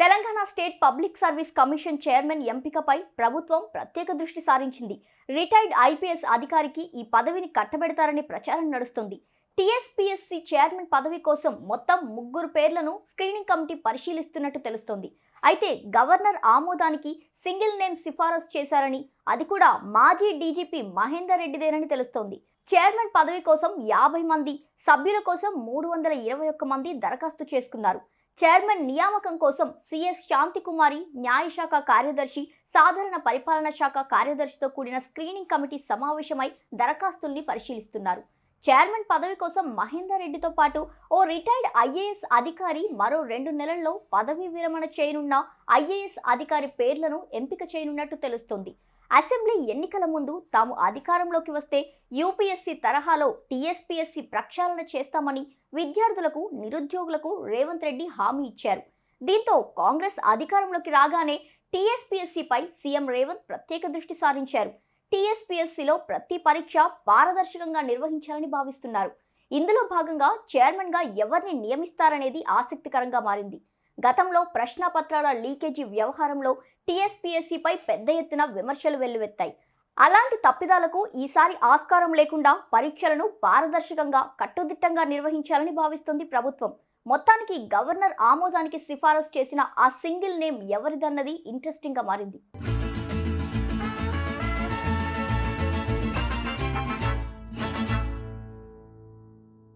Telangana state public service commission chairman ఎంపికపై ప్రభుత్వం ప్రత్యేక దృష్టి సారించింది. రిటైర్డ్ ఐపీఎస్ అధికారికి ఈ పదవిని కట్టబెడతారని ప్రచారం నడుస్తుంది. టీఎస్పీఎస్సీ చైర్మన్ పదవి కోసం మొత్తం ముగ్గురు పేర్లను స్క్రీనింగ్ కమిటీ పరిశీలిస్తున్నట్టు తెలుస్తోంది. అయితే గవర్నర్ ఆమోదానికి సింగిల్ నేమ్ సిఫారసు చేశారని అది కూడా మాజీ డీజీపీ మహేందర్ రెడ్డిదేనని తెలుస్తోంది. చైర్మన్ పదవి కోసం యాభై మంది సభ్యుల కోసం మూడు వందల ఇరవై ఒక్క మంది దరఖాస్తు చేసుకున్నారు. చైర్మన్ నియామకం కోసం సిఎస్ శాంతికుమారి న్యాయశాఖ కార్యదర్శి సాధారణ పరిపాలన శాఖ కార్యదర్శితో కూడిన స్క్రీనింగ్ కమిటీ సమావేశమై దరఖాస్తుల్ని పరిశీలిస్తున్నారు. చైర్మన్ పదవి కోసం మహేందర్ రెడ్డితో పాటు ఓ రిటైర్డ్ ఐఏఎస్ అధికారి మరో రెండు నెలల్లో పదవీ విరమణ చేయనున్న ఐఏఎస్ అధికారి పేర్లను ఎంపిక చేయనున్నట్టు తెలుస్తోంది. అసెంబ్లీ ఎన్నికల ముందు తాము అధికారంలోకి వస్తే యూపీఎస్సీ తరహాలో టీఎస్పీఎస్సీ ప్రక్షాళన చేస్తామని విద్యార్థులకు నిరుద్యోగులకు రేవంత్ రెడ్డి హామీ ఇచ్చారు. దీంతో కాంగ్రెస్ అధికారంలోకి రాగానే టీఎస్పీఎస్సీపై సీఎం రేవంత్ ప్రత్యేక దృష్టి సారించారు. టీఎస్పీఎస్సీలో ప్రతి పరీక్ష పారదర్శకంగా నిర్వహించాలని భావిస్తున్నారు. ఇందులో భాగంగా చైర్మన్గా ఎవరిని నియమిస్తారనేది ఆసక్తికరంగా మారింది. గతంలో ప్రశ్నపత్రాల లీకేజీ వ్యవహారంలో టీఎస్పీఎస్సీపై పెద్ద ఎత్తున విమర్శలు వెల్లువెత్తాయి. అలాంటి తప్పిదాలకు ఈసారి ఆస్కారం లేకుండా పరీక్షలను పారదర్శకంగా కట్టుదిట్టంగా నిర్వహించాలని భావిస్తుంది ప్రభుత్వం. మొత్తానికి గవర్నర్ ఆమోదానికి సిఫారసు చేసిన ఆ సింగిల్ నేమ్ ఎవరిదన్నది ఇంట్రెస్టింగ్గా మారింది.